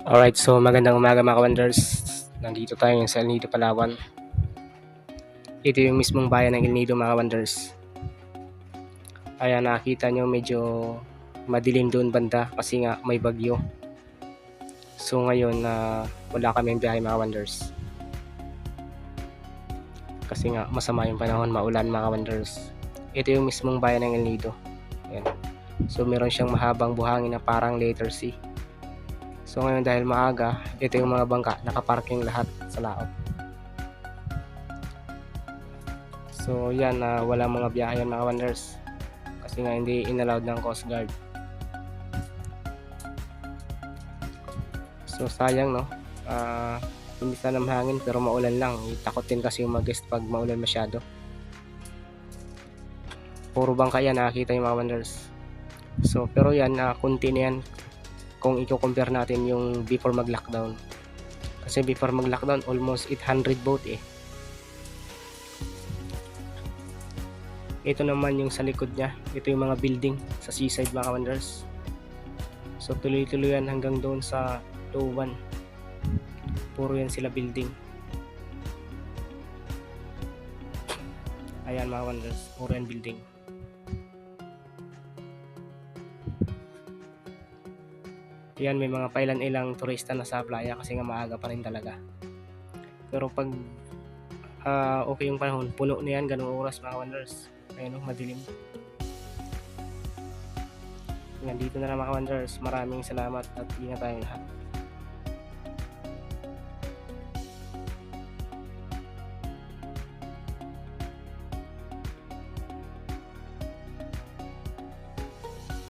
Alright, so magandang umaga mga wonders. Nandito tayo ngayon sa El Nido, Palawan. Ito yung mismong bayan ng El Nido mga wonders. Kaya nakita nyo medyo madilim doon banda kasi nga may bagyo. So ngayon na wala kaming biyahe mga wonders. Kasi nga masama yung panahon, maulan mga wonders. Ito yung mismong bayan ng El Nido. Ayan. So meron siyang mahabang buhangin na parang letter C. So ngayon dahil maaga, ito yung mga bangka, nakaparking lahat sa laot. So yan, na wala mga biyahe mga wonders. Kasi nga hindi inallowed ng Coast Guard. So sayang no. Ah, hindi sana mahangin pero maulan lang. Takot din kasi yung mag-guest pag maulan masyado. Puro bangka yan nakakita yung mga wonders. So pero yan, na kunti na yan kung i-compare natin yung before mag-lockdown. Kasi before mag-lockdown, almost 800 boat eh. Ito naman yung sa likod niya. Ito yung mga building sa seaside mga wonders. So tuloy-tuloy hanggang doon sa Lowan. Puro yan sila building. Ayan mga wonders, puro yan building. Yan, may mga pailan ilang turista na sa playa kasi nga maaga pa rin talaga. Pero pag ah, okay yung panahon, puno na yan, ganung oras mga wonders. Ayun, oh, madilim. Nandito na lang mga wonders. Maraming salamat at ingat tayong lahat.